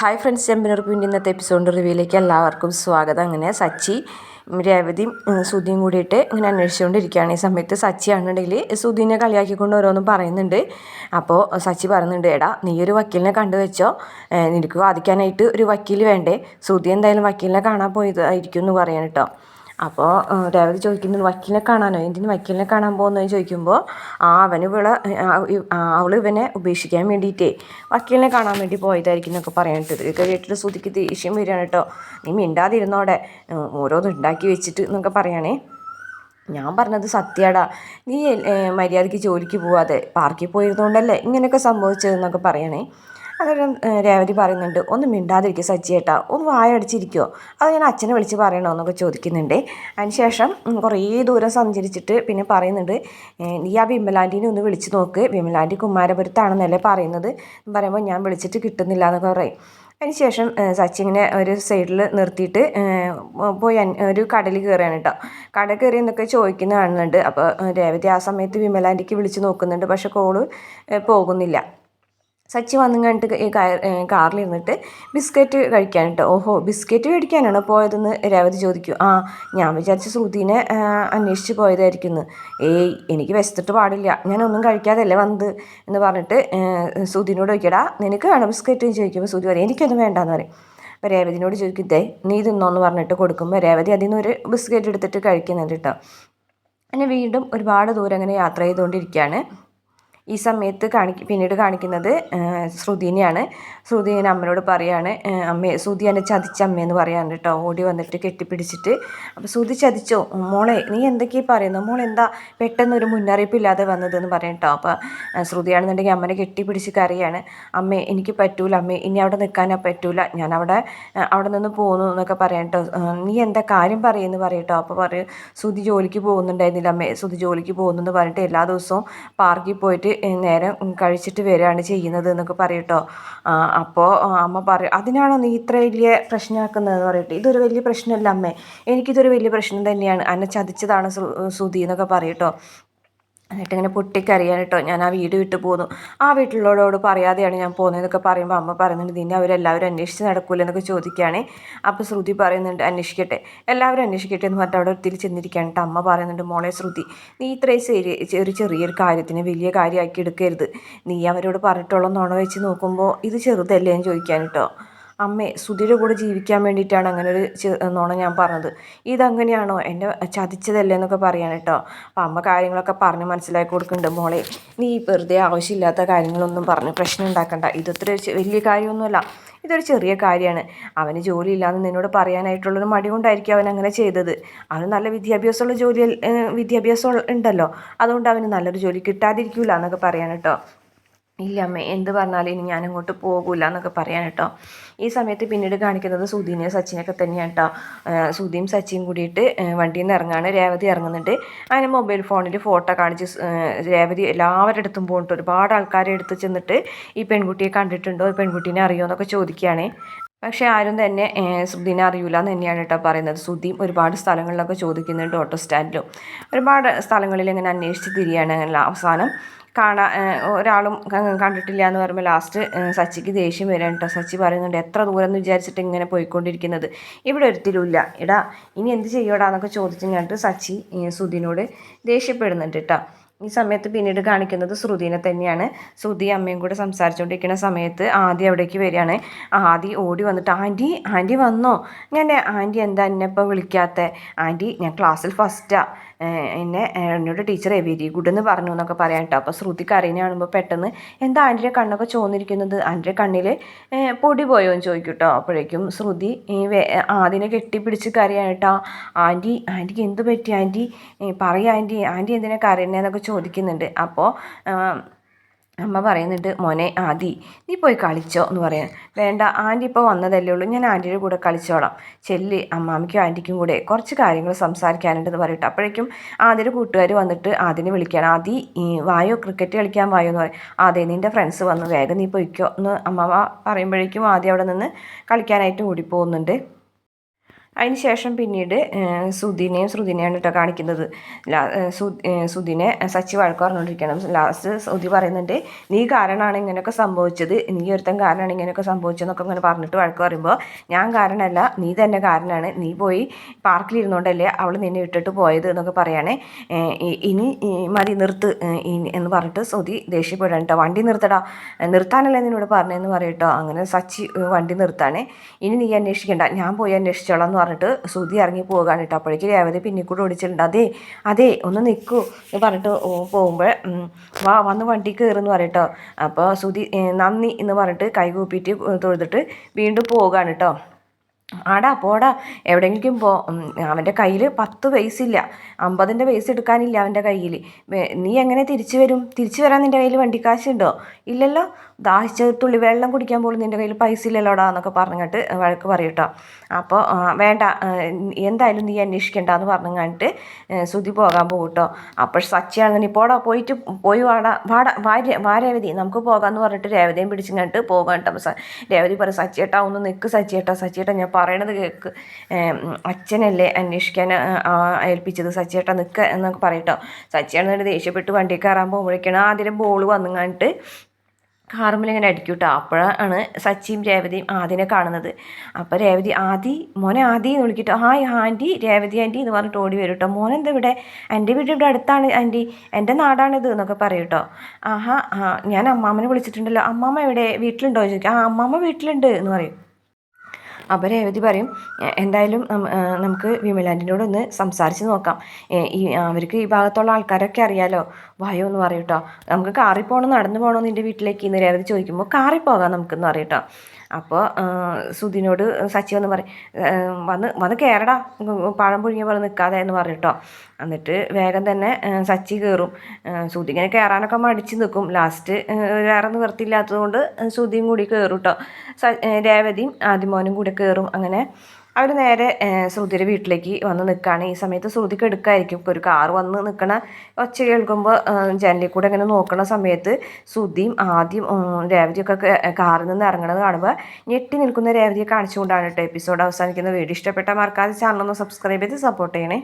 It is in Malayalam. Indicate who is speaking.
Speaker 1: ഹായ് ഫ്രണ്ട്സ് ചെമ്പനൂർ പിന്നെ ഇന്നത്തെ എപ്പിസോഡ് റിവ്യൂയിലേക്ക് എല്ലാവർക്കും സ്വാഗതം. അങ്ങനെ സച്ചി രേവതിയും സുധിയും കൂടിയിട്ട് ഇങ്ങനെ അന്വേഷിച്ചുകൊണ്ടിരിക്കുകയാണ്. ഈ സമയത്ത് സച്ചി ആണെന്നുണ്ടെങ്കിൽ സുധീനെ കളിയാക്കിക്കൊണ്ട് ഓരോന്നും പറയുന്നുണ്ട്. അപ്പോൾ സച്ചി പറയുന്നുണ്ട് എടാ നീ ഒരു വക്കീലിനെ കണ്ടു വെച്ചോ നിനക്ക് വാദിക്കാനായിട്ട് ഒരു വക്കീൽ വേണ്ടേ? സുധി എന്തായാലും വക്കീലിനെ കാണാൻ പോയതായിരിക്കും എന്ന് പറയാൻ കേട്ടോ അപ്പോൾ രേവതി ചോദിക്കുന്നത് വക്കീലിനെ കാണാനോ? എന്തിന് വക്കീലിനെ കാണാൻ പോകുന്നത് ചോദിക്കുമ്പോൾ ആ അവന് ഇവളെ അവൾ ഇവനെ ഉപേക്ഷിക്കാൻ വേണ്ടിയിട്ടേ വക്കീലിനെ കാണാൻ വേണ്ടി പോയതായിരിക്കും എന്നൊക്കെ പറയാനിട്ട് ഇതൊക്കെ കേട്ടിട്ട് സുതിക്ക് ദേഷ്യം വരികയാണ് കേട്ടോ. നീ മിണ്ടാതിരുന്നോടെ ഓരോന്നും ഉണ്ടാക്കി വെച്ചിട്ട് എന്നൊക്കെ പറയണേ. ഞാൻ പറഞ്ഞത് സത്യടാ. നീ മര്യാദയ്ക്ക് ജോലിക്ക് പോവാതെ പാർക്കിൽ പോയിരുന്നോണ്ടല്ലേ ഇങ്ങനെയൊക്കെ സംഭവിച്ചതെന്നൊക്കെ പറയണേ. അന്നേരം രേവതി പറയുന്നുണ്ട് ഒന്ന് മിണ്ടാതിരിക്കുക സജ്ജിയേട്ടാ ഒന്ന് വായടിച്ചിരിക്കുമോ അത് ഞാൻ അച്ഛനെ വിളിച്ച് പറയണോ എന്നൊക്കെ ചോദിക്കുന്നുണ്ട്. അതിനുശേഷം ശേഷം കുറേ ദൂരം സഞ്ചരിച്ചിട്ട് പിന്നെ പറയുന്നുണ്ട് നീ ആ വിമലാന്റീനെ ഒന്ന് വിളിച്ച് നോക്ക് വിമലാന്റി കുമാരപുരത്താണെന്നല്ലേ പറയുന്നത്? പറയുമ്പോൾ ഞാൻ വിളിച്ചിട്ട് കിട്ടുന്നില്ല എന്നൊക്കെ പറയും. അതിനുശേഷം ശേഷം സച്ചി ഇങ്ങനെ ഒരു സൈഡിൽ നിർത്തിയിട്ട് പോയി ഒരു കടലിൽ കയറുകയാണ് കേട്ടോ. കടൽ കയറി എന്നൊക്കെ ചോദിക്കുന്ന കാണുന്നുണ്ട്. അപ്പോൾ രേവതി ആ സമയത്ത് വിമലാന്റിക്ക് വിളിച്ച് നോക്കുന്നുണ്ട് പക്ഷെ കോൾ പോകുന്നില്ല. സച്ചി വന്നും കണ്ടിട്ട് കാറിലിരുന്നിട്ട് ബിസ്ക്കറ്റ് കഴിക്കാൻ കേട്ടോ ഓഹോ ബിസ്ക്കറ്റ് മേടിക്കാനാണോ പോയതെന്ന് രേവതി ചോദിക്കും. ആ ഞാൻ വിചാരിച്ച ശ്രുതിനെ അന്വേഷിച്ച് പോയതായിരിക്കുന്നു. ഏയ് എനിക്ക് വിശത്തിട്ട് പാടില്ല. ഞാനൊന്നും കഴിക്കാതല്ലേ വന്നത് എന്ന് പറഞ്ഞിട്ട് ശ്രുതിനോട് ചോദിക്കടാ നിനക്ക് വേണം ബിസ്ക്കറ്റ്? ചോദിക്കുമ്പോൾ ശ്രുതി പറയും എനിക്കൊന്നും വേണ്ടെന്ന് പറയും. അപ്പോൾ രേവതിനോട് ചോദിക്കും ദേ നീ തിന്നോന്ന് പറഞ്ഞിട്ട് കൊടുക്കുമ്പോൾ രേവതി അതിൽ നിന്ന് ഒരു ബിസ്ക്കറ്റ് എടുത്തിട്ട് കഴിക്കുന്നുണ്ട് കേട്ടോ അങ്ങനെ വീണ്ടും ഒരുപാട് ദൂരം അങ്ങനെ യാത്ര ചെയ്തുകൊണ്ടിരിക്കുകയാണ്. ഈ സമയത്ത് കാണിക്ക പിന്നീട് കാണിക്കുന്നത് ശ്രുതിനെയാണ്. ശ്രുതി ഇങ്ങനെ അമ്മയോട് പറയാണ് അമ്മയെ അമ്മേ ശ്രുതി എന്നെ ചതിച്ച അമ്മയെന്ന് പറയാണ് കേട്ടോ. ഓടി വന്നിട്ട് കെട്ടിപ്പിടിച്ചിട്ട്. അപ്പോൾ ശ്രുതി ചതിച്ചോ? മോളെ നീ എന്തൊക്കെയാ പറയുന്നത് മോൾ എന്താ പെട്ടെന്ന് ഒരു മുന്നറിയിപ്പില്ലാതെ വന്നതെന്ന് പറയും കേട്ടോ. അപ്പോൾ ശ്രുതിയാണെന്നുണ്ടെങ്കിൽ അമ്മനെ കെട്ടിപ്പിടിച്ച് കരയാണ്. അമ്മേ എനിക്ക് പറ്റൂല അമ്മേ ഇനി അവിടെ നിൽക്കാനാ പറ്റൂല. ഞാൻ അവിടെ അവിടെ നിന്ന് പോകുന്നു എന്നൊക്കെ പറയാം കേട്ടോ. നീ എന്താ കാര്യം പറയുമെന്ന് പറയട്ടോ അപ്പോൾ പറയും ശ്രുതി ജോലിക്ക് പോകുന്നുണ്ടായിരുന്നില്ല അമ്മേ. ശ്രുതി ജോലിക്ക് പോകുന്നെന്ന് പറഞ്ഞിട്ട് എല്ലാ ദിവസവും പാർക്കിൽ പോയിട്ട് നേരം കഴിച്ചിട്ട് വരികയാണ് ചെയ്യുന്നത് എന്നൊക്കെ പറയട്ടോ. അപ്പോൾ അമ്മ പറയും അതിനാണോ നീ ഇത്ര വലിയ പ്രശ്നമാക്കുന്നതെന്ന് പറയട്ടെ? ഇതൊരു വലിയ പ്രശ്നമല്ല അമ്മേ. എനിക്കിതൊരു വലിയ പ്രശ്നം തന്നെയാണ്. അന്നെ ചതിച്ചതാണ് ശ്രുതി എന്നൊക്കെ പറയട്ടോ. എന്നിട്ട് ഇങ്ങനെ പൊട്ടിക്കറിയാൻ കേട്ടോ ഞാൻ ആ വീട് വിട്ടു പോന്നു. ആ വീട്ടിലുള്ളവരോട് പറയാതെയാണ് ഞാൻ പോകുന്നതെന്നൊക്കെ പറയുമ്പോൾ അമ്മ പറയുന്നുണ്ട് നിന്നെ അവരെല്ലാവരും അന്വേഷിച്ച് നടക്കൂല എന്നൊക്കെ ചോദിക്കുകയാണേ. അപ്പോൾ ശ്രുതി പറയുന്നുണ്ട് അന്വേഷിക്കട്ടെ. എല്ലാവരും അന്വേഷിക്കട്ടെ എന്ന് പറഞ്ഞിട്ട് അവിടെ ഒത്തിരി ചെന്നിരിക്കുകയാണ് കേട്ടോ. അമ്മ പറയുന്നുണ്ട് മോളെ ശ്രുതി നീ ഇത്രയും ചെറിയ ഒരു ചെറിയൊരു കാര്യത്തിന് വലിയ കാര്യമാക്കി എടുക്കരുത്. നീ അവരോട് പറഞ്ഞിട്ടുള്ള നുണ വെച്ച് നോക്കുമ്പോൾ ഇത് ചെറുതല്ലേ എന്ന് ചോദിക്കാൻ കേട്ടോ അമ്മേ സുധീര കൂടെ ജീവിക്കാൻ വേണ്ടിയിട്ടാണ് അങ്ങനെ ഒരു ചെ- ഞാൻ പറഞ്ഞത്. ഇതങ്ങനെയാണോ? എന്നെ ചതിച്ചതല്ലേ എന്നൊക്കെ പറയാൻ കേട്ടോ അപ്പം അമ്മ കാര്യങ്ങളൊക്കെ പറഞ്ഞ് മനസ്സിലാക്കി കൊടുക്കുന്നുണ്ട് മോളെ. നീ വെറുതെ ആവശ്യമില്ലാത്ത കാര്യങ്ങളൊന്നും പറഞ്ഞ് പ്രശ്നം ഉണ്ടാക്കണ്ട. ഇതത്ര വലിയ കാര്യമൊന്നുമല്ല. ഇതൊരു ചെറിയ കാര്യമാണ്. അവന് ജോലി ഇല്ലാന്ന് നിന്നോട് പറയാനായിട്ടുള്ളൊരു മടി കൊണ്ടായിരിക്കും അവൻ അങ്ങനെ ചെയ്തത്. അവന് നല്ല വിദ്യാഭ്യാസമുള്ള ജോലി വിദ്യാഭ്യാസം ഉണ്ടല്ലോ. അതുകൊണ്ട് അവന് നല്ലൊരു ജോലി കിട്ടാതിരിക്കില്ല എന്നൊക്കെ പറയാൻ കേട്ടോ ഇല്ല അമ്മേ എന്ത് പറഞ്ഞാലും ഇനി ഞാൻ അങ്ങോട്ട് പോകില്ല എന്നൊക്കെ പറയാൻ കേട്ടോ. ഈ സമയത്ത് പിന്നീട് കാണിക്കുന്നത് സുധീനെയും സച്ചിനൊക്കെ തന്നെയാണ് കേട്ടോ. സുധീം സച്ചിയും കൂടിയിട്ട് വണ്ടിയിൽ നിന്ന് ഇറങ്ങാണ്. രേവതി ഇറങ്ങുന്നുണ്ട്. അങ്ങനെ മൊബൈൽ ഫോണിൽ ഫോട്ടോ കാണിച്ച് രേവതി എല്ലാവരുടെ അടുത്തും പോയിട്ട് ഒരുപാട് ആൾക്കാരെ എടുത്ത് ചെന്നിട്ട് ഈ പെൺകുട്ടിയെ കണ്ടിട്ടുണ്ടോ? പെൺകുട്ടീനെ അറിയുമോ എന്നൊക്കെ ചോദിക്കുകയാണേ. പക്ഷേ ആരും തന്നെ സുദ്ദീനെ അറിയില്ല എന്ന് തന്നെയാണ് കേട്ടോ പറയുന്നത്. സുധിയും ഒരുപാട് സ്ഥലങ്ങളിലൊക്കെ ചോദിക്കുന്നുണ്ട് ഓട്ടോ സ്റ്റാൻഡിലും. ഒരുപാട് സ്ഥലങ്ങളിൽ ഇങ്ങനെ അന്വേഷിച്ച് തിരിയാണ് അങ്ങനെയുള്ള അവസാനം കാണാ ഒരാളും കണ്ടിട്ടില്ല എന്ന് പറയുമ്പോൾ ലാസ്റ്റ് സച്ചിക്ക് ദേഷ്യം വരാൻ കേട്ടോ. സച്ചി പറയുന്നുണ്ട് എത്ര ദൂരം എന്ന് വിചാരിച്ചിട്ട് ഇങ്ങനെ പോയിക്കൊണ്ടിരിക്കുന്നത്? ഇവിടെ ഒരുത്തിലുമില്ല ഇടാ ഇനി എന്ത് ചെയ്യോടാ? എന്നൊക്കെ ചോദിച്ചു കഴിഞ്ഞിട്ട് സച്ചി സുദിനോട് ദേഷ്യപ്പെടുന്നുണ്ട് കേട്ടോ. ഈ സമയത്ത് പിന്നീട് കാണിക്കുന്നത് ശ്രുതിനെ തന്നെയാണ്. ശ്രുതി അമ്മയും കൂടെ സംസാരിച്ചുകൊണ്ടിരിക്കുന്ന സമയത്ത് ആദ്യം അവിടേക്ക് വരികയാണ്. ആദ്യം ഓടി വന്നിട്ട് ആന്റി ആന്റി വന്നോ? ഞാൻ ആന്റി എന്താ എന്നെ ഇപ്പോൾ വിളിക്കാത്ത? ആന്റി ഞാൻ ക്ലാസ്സിൽ ഫസ്റ്റാ. എന്നെ എന്നോട് ടീച്ചറെ വെരി ഗുഡ് എന്ന് പറഞ്ഞു എന്നൊക്കെ പറയാൻ കേട്ടോ. അപ്പോൾ ശ്രുതി കരയിനെ കാണുമ്പോൾ പെട്ടെന്ന് എന്താ ആന്റിയുടെ കണ്ണൊക്കെ ചോന്നിരിക്കുന്നത് ആന്റിയുടെ കണ്ണിൽ പൊടി പോയോ? എന്ന് ചോദിക്കും കേട്ടോ. അപ്പോഴേക്കും ശ്രുതി ആദ്യനെ കെട്ടിപ്പിടിച്ച് കരയാണ് കേട്ടോ. ആന്റി ആന്റിക്ക് എന്ത് പറ്റി? ആന്റി പറയാ ആന്റി ആന്റി എന്തിനാ കരയുന്നതെന്നൊക്കെ ചോദിക്കുന്നുണ്ട്. അപ്പോൾ അമ്മ പറയുന്നുണ്ട് മോനെ ആദി നീ പോയി കളിച്ചോ എന്ന് പറയാൻ. വേണ്ട ആന്റി ഇപ്പോൾ വന്നതല്ലേ ഉള്ളൂ ഞാൻ ആന്റിയുടെ കൂടെ കളിച്ചോളാം. ചെല്ലി അമ്മാമ്മയ്ക്കും ആന്റിക്കും കൂടെ കുറച്ച് കാര്യങ്ങൾ സംസാരിക്കാനുണ്ടെന്ന് പറയട്ടെ. അപ്പോഴേക്കും ആദ്യയുടെ കൂട്ടുകാർ വന്നിട്ട് ആദ്യനെ വിളിക്കുകയാണ്. ആദി വായോ ക്രിക്കറ്റ് കളിക്കാൻ വായോ എന്ന് പറയും. അതെ നിന്റെ ഫ്രണ്ട്സ് വന്നു വേഗം നീ പൊയ്ക്കോ എന്ന് അമ്മ പറയുമ്പോഴേക്കും ആദ്യം അവിടെ നിന്ന് കളിക്കാനായിട്ട് ഓടിപ്പോകുന്നുണ്ട്. അതിന് ശേഷം പിന്നീട് സുധീനെയും ശ്രുതിനെയാണ് കേട്ടോ കാണിക്കുന്നത്. സുധിനെ സച്ചി വഴക്ക് പറഞ്ഞുകൊണ്ടിരിക്കണം ലാസ്റ്റ് സുധി പറയുന്നുണ്ട് നീ കാരണമാണ് ഇങ്ങനെയൊക്കെ സംഭവിച്ചത്. നീ ഒരുത്തൻ കാരണമാണ് ഇങ്ങനെയൊക്കെ സംഭവിച്ചതെന്നൊക്കെ ഇങ്ങനെ പറഞ്ഞിട്ട് വഴക്ക് പറയുമ്പോൾ ഞാൻ കാരണമല്ല നീ തന്നെ കാരണമാണ് നീ പോയി പാർക്കിലിരുന്നുകൊണ്ടല്ലേ അവൾ നിന്നെ വിട്ടിട്ട് പോയത് എന്നൊക്കെ പറയുകയാണെ ഇനി മതി നിർത്ത്. എന്ന് പറഞ്ഞിട്ട് സുധി ദേഷ്യപ്പെടാണ് കേട്ടോ വണ്ടി നിർത്തടാ. നിർത്താനല്ലേ നിന്നോട് പറഞ്ഞതെന്ന് പറയട്ടോ അങ്ങനെ സച്ചി വണ്ടി നിർത്താണേ. ഇനി നീ അന്വേഷിക്കണ്ട. ഞാൻ പോയി അന്വേഷിച്ചോളാം എന്ന് പറഞ്ഞിട്ട് ശ്രുതി ഇറങ്ങി പോകാൻ കേട്ടോ. അപ്പോഴേക്ക് രേവതി പിന്നെ കൂടെ ഓടിച്ചിട്ടുണ്ട്. അതെ അതെ ഒന്ന് നിൽക്കൂ എന്ന് പറഞ്ഞിട്ട് പോകുമ്പോൾ വാ വന്ന് വണ്ടി കയറുമെന്ന് പറയട്ടോ അപ്പോൾ ശ്രുതി നന്ദി എന്ന് പറഞ്ഞിട്ട് കൈ കൂപ്പിയിട്ട് തൊഴുതിട്ട് വീണ്ടും പോകാണ് കേട്ടോ. ആടാ പോടാ എവിടെയെങ്കിലും പോ. അവന്റെ കയ്യിൽ പത്ത് പൈസ ഇല്ല. അമ്പതിന്റെ പൈസ എടുക്കാനില്ല അവന്റെ കയ്യിൽ. നീ എങ്ങനെ തിരിച്ചു വരും? തിരിച്ചു വരാൻ നിന്റെ കയ്യിൽ വണ്ടിക്കാശുണ്ടോ? ഇല്ലല്ലോ. ദാഹിച്ച തുള്ളി വെള്ളം കുടിക്കാൻ പോലും നിന്റെ കയ്യിൽ പൈസ ഇല്ലല്ലോടാ എന്നൊക്കെ പറഞ്ഞിട്ട് വഴക്ക് പറയൂട്ടോ അപ്പോൾ വേണ്ട എന്തായാലും നീ അന്വേഷിക്കേണ്ട എന്ന് പറഞ്ഞു കണ്ടിട്ട് ശ്രുതി പോകാൻ പോകട്ടോ അപ്പോൾ സച്ചിയാണെങ്കിൽ പോടാ പോയിട്ട് പോയി വാടാ വാടാ വാര്യ വാരേവതി നമുക്ക് പോകാമെന്ന് പറഞ്ഞിട്ട് രേവതിയും പിടിച്ചിങ്ങോട്ട് പോകാൻ കേട്ടോ രേവതി പറയും സച്ചിയേട്ടാ ഒന്ന് നിൽക്ക് സച്ചിയേട്ടാ സച്ചിയേട്ടാ ഞാൻ പറയണത് കേൾക്ക് അച്ഛനല്ലേ അന്വേഷിക്കാൻ ഏൽപ്പിച്ചത്? സച്ചിയേട്ടാ നിൽക്കുക എന്നൊക്കെ പറയട്ടോ സച്ചിയാണെന്നുണ്ടെങ്കിൽ ദേഷ്യപ്പെട്ട് വണ്ടി കയറാൻ പോകുമ്പോഴേക്കാണ് ആദ്യം ബോൾ വന്നുങ്ങാണ്ട് കാറുമ്പിൽ ഇങ്ങനെ അടിക്കും കേട്ടോ അപ്പോഴാണ് സച്ചിയും രേവതിയും ആദിനെ കാണുന്നത്. അപ്പോൾ രേവതി ആദി മോനെ ആദി എന്ന് വിളിക്കട്ടോ. Hi aunty. രേവതി ആന്റി എന്ന് പറഞ്ഞിട്ട് ഓടി വരും കേട്ടോ മോനെന്താ ഇവിടെ? എന്റെ വീട് ഇവിടെ അടുത്താണ് ആന്റി. എന്റെ നാടാണിത് എന്നൊക്കെ പറയും കേട്ടോ ആഹാ ഞാൻ അമ്മാമ്മനെ വിളിച്ചിട്ടുണ്ടല്ലോ. അമ്മാമ്മ എവിടെ? വീട്ടിലുണ്ടോ? ചോദിക്കും. ആ അമ്മാമ്മ വീട്ടിലുണ്ട് എന്ന് പറയും. അപ്പോൾ രേവതി പറയും. എന്തായാലും നമുക്ക് വിമലാന്റിനോട് ഒന്ന് സംസാരിച്ച് നോക്കാം. ഈ അവർക്ക് ഈ ഭാഗത്തുള്ള ആൾക്കാരൊക്കെ അറിയാലോ? വായോ എന്ന് പറയും നമുക്ക് കാറിൽ പോകണം നടന്നു പോകണോ നിന്റെ വീട്ടിലേക്ക്? ഇന്ന് രേവതി ചോദിക്കുമ്പോൾ കാറിൽ പോകാം നമുക്കെന്ന് പറയും കേട്ടോ അപ്പോൾ സുധിനോട് സച്ചി വന്ന് പറയും വന്ന് വന്ന് കയറടാ പഴം പുഴുങ്ങിയ പോലെ നിൽക്കാതെ എന്ന് പറഞ്ഞിട്ടോ എന്നിട്ട് വേഗം തന്നെ സച്ചി കയറും സുധി ഇങ്ങനെ കയറാനൊക്കെ മടിച്ച് നിൽക്കും ലാസ്റ്റ് വേറെ നിവർത്തിയില്ലാത്തതുകൊണ്ട് സുധിയും കൂടി കയറും കേട്ടോ രേവതിയും ആദ്യമോനും കൂടി കയറും അങ്ങനെ അവർ നേരെ ശ്രുതിയുടെ വീട്ടിലേക്ക് വന്ന് നിൽക്കുകയാണ് ഈ സമയത്ത് ശ്രുതിക്ക് എടുക്കായിരിക്കും. ഒരു കാർ വന്ന് നിൽക്കണ ഒച്ച കേൾക്കുമ്പോൾ ജനലിൽ കൂടെ ഇങ്ങനെ നോക്കണ സമയത്ത് ശ്രുതിയും ആദ്യം രേവതിയൊക്കെ കാറിൽ നിന്ന് ഇറങ്ങണത് കാണുമ്പോൾ ഞെട്ടി നിൽക്കുന്ന രേവതിയെ കാണിച്ചുകൊണ്ടാണ് കേട്ടോ എപ്പിസോഡ് അവസാനിക്കുന്ന വീഡിയോ ഇഷ്ടപ്പെട്ട മറക്കാതെ ചാനലൊന്ന് സബ്സ്ക്രൈബ് ചെയ്ത് സപ്പോർട്ട് ചെയ്യണേ.